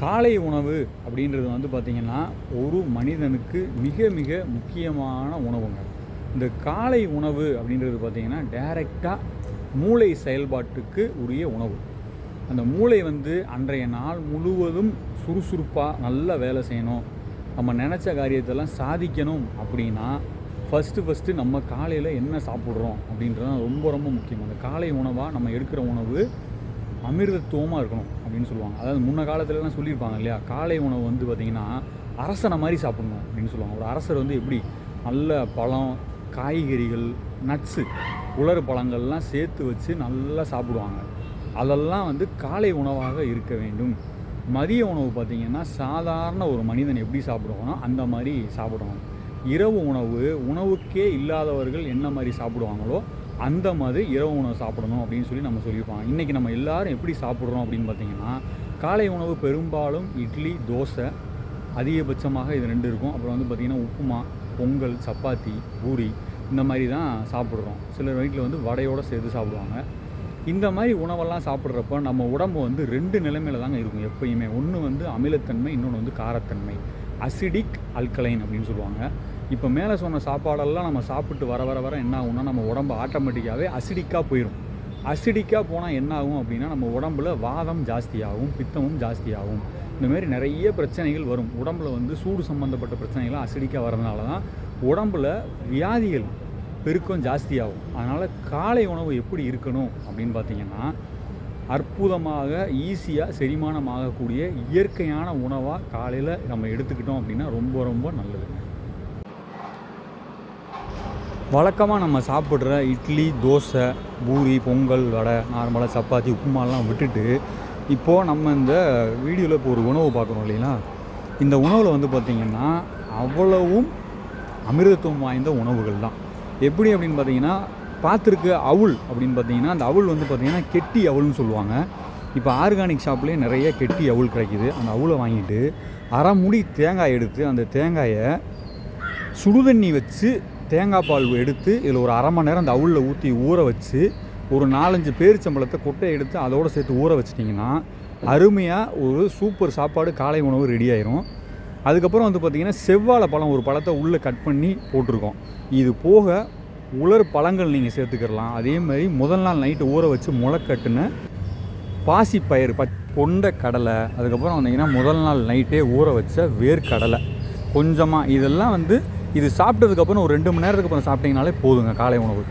காலை உணவு அப்படின்றது வந்து பார்த்திங்கன்னா ஒரு மனிதனுக்கு மிக மிக முக்கியமான உணவுங்க. இந்த காலை உணவு அப்படின்றது பார்த்திங்கன்னா டைரெக்டாக மூளை செயல்பாட்டுக்கு உரிய உணவு. அந்த மூளை வந்து அன்றைய நாள் முழுவதும் சுறுசுறுப்பாக நல்லா வேலை செய்யணும். நம்ம நினச்ச காரியத்தெல்லாம் சாதிக்கணும் அப்படின்னா ஃபஸ்ட்டு ஃபஸ்ட்டு நம்ம காலையில் என்ன சாப்பிட்றோம் அப்படின்றது ரொம்ப ரொம்ப முக்கியம். அந்த காலை உணவாக நம்ம எடுக்கிற உணவு அமிர்தத்துவமாக இருக்கணும். அப்படின்னு சொல்லுவாங்க. அதாவது முன்ன காலத்துலலாம் சொல்லியிருப்பாங்க இல்லையா? காலை உணவு வந்து பார்த்திங்கன்னா அரசனை மாதிரி சாப்பிடணும் அப்படின்னு சொல்லுவாங்க. ஒரு அரசர் வந்து எப்படி? நல்ல பழம் காய்கறிகள் நட்ஸு உலர் பழங்கள்லாம் சேர்த்து வச்சு நல்லா சாப்பிடுவாங்க. அதெல்லாம் வந்து காலை உணவாக இருக்க வேண்டும். மதிய உணவு பார்த்திங்கன்னா சாதாரண ஒரு மனிதன் எப்படி சாப்பிடுவானோ அந்த மாதிரி சாப்பிடுவாங்க இரவு உணவு உணவுக்கே இல்லாதவர்கள் என்ன மாதிரி சாப்பிடுவாங்களோ அந்த மாதிரி இரவு உணவு சாப்பிடணும் அப்படின்னு சொல்லி நம்ம சொல்லியிருப்பாங்க. இன்றைக்கி நம்ம எல்லாரும் எப்படி சாப்பிட்றோம் அப்படின்னு பார்த்தீங்கன்னா காலை உணவு பெரும்பாலும் இட்லி தோசை அதிகபட்சமாக இது ரெண்டு இருக்கும். அப்புறம் வந்து பார்த்திங்கன்னா உப்புமா பொங்கல் சப்பாத்தி பூரி இந்த மாதிரி தான் சாப்பிட்றோம். சிலர் வீட்டில் வந்து வடையோடு சேர்த்து சாப்பிடுவாங்க. இந்த மாதிரி உணவெல்லாம் சாப்பிட்றப்ப நம்ம உடம்பு வந்து ரெண்டு நிலைமையில தாங்க இருக்கும் எப்பயுமே. ஒன்று வந்து அமிலத்தன்மை இன்னொன்று வந்து காரத்தன்மை. அசிடிக் அல்கலைன் அப்படின்னு சொல்லுவாங்க. இப்போ மேலே சொன்ன சாப்பாடெல்லாம் நம்ம சாப்பிட்டு வர வர வர என்ன ஆகும்னா நம்ம உடம்பு ஆட்டோமேட்டிக்காகவே அசிடிக்காக போயிடும் அசிடிக்காக போனால் என்ன ஆகும் அப்படின்னா நம்ம உடம்புல வாதம் ஜாஸ்தியாகும் பித்தமும் ஜாஸ்தியாகும். இந்தமாரி நிறைய பிரச்சனைகள் வரும். உடம்புல வந்து சூடு சம்மந்தப்பட்ட பிரச்சனைகள் அசிடிக்காக வரதுனால தான் உடம்புல வியாதிகள் பெருக்கம் ஜாஸ்தியாகும். அதனால் காலை உணவு எப்படி இருக்கணும் அப்படின்னு பார்த்தீங்கன்னா அற்புதமாக ஈஸியாக செரிமானம் ஆகக்கூடிய இயற்கையான உணவாக காலையில் நம்ம எடுத்துக்கிட்டோம் அப்படின்னா ரொம்ப ரொம்ப நல்லதுங்க. வழக்கமாக நம்ம சாப்பிட்ற இட்லி தோசை பூரி பொங்கல் வடை நார்மலாக சப்பாத்தி உப்புமாலாம் விட்டுட்டு இப்போது நம்ம இந்த வீடியோவில் இப்போ ஒரு உணவு பார்க்குறோம் இல்லைங்களா? இந்த உணவில் வந்து பார்த்திங்கன்னா அவ்வளவும் அமிர்தத்துவம் வாய்ந்த உணவுகள் தான். எப்படி அப்படின்னு பார்த்தீங்கன்னா பார்த்துருக்க அவுள் அப்படின்னு பார்த்தீங்கன்னா அந்த அவுள் வந்து பார்த்திங்கன்னா கெட்டி அவுள்னு சொல்லுவாங்க. இப்போ ஆர்கானிக் ஷாப்லேயே நிறைய கெட்டி அவுள் கிடைக்கிது. அந்த அவுளை வாங்கிட்டு அரை முடி தேங்காய் எடுத்து அந்த தேங்காயை சுடுதண்ணி வச்சு தேங்காய் பால் எடுத்து இதில் ஒரு அரை மணி நேரம் அந்த அவுளில் ஊற்றி ஊற வச்சு ஒரு நாலஞ்சு பேரிச்சம்பழத்தை கொட்டையை எடுத்து அதோடு சேர்த்து ஊற வச்சிட்டிங்கன்னா அருமையாக ஒரு சூப்பர் சாப்பாடு காலை உணவு ரெடி ஆயிரும். அதுக்கப்புறம் வந்து பார்த்திங்கன்னா செவ்வாழை பழம் ஒரு பழத்தை உள்ளே கட் பண்ணி போட்டிருக்கோம். இது போக உலர் பழங்கள் நீங்கள் சேர்த்துக்கிடலாம் அதே மாதிரி முதல் நாள் நைட்டு ஊற வச்சு முளைக்கட்டுன பாசிப்பயிறு ப கொண்ட கடலை அதுக்கப்புறம் வந்தீங்கன்னா முதல் நாள் நைட்டே ஊற வச்ச வேர்க்கடலை. கொஞ்சமாக இதெல்லாம் வந்து இது சாப்பிட்டதுக்கப்புறம் ஒரு ரெண்டு மணி நேரத்துக்கு அப்புறம் சாப்பிட்டீங்கனாலே போதுங்க காலை உணவு.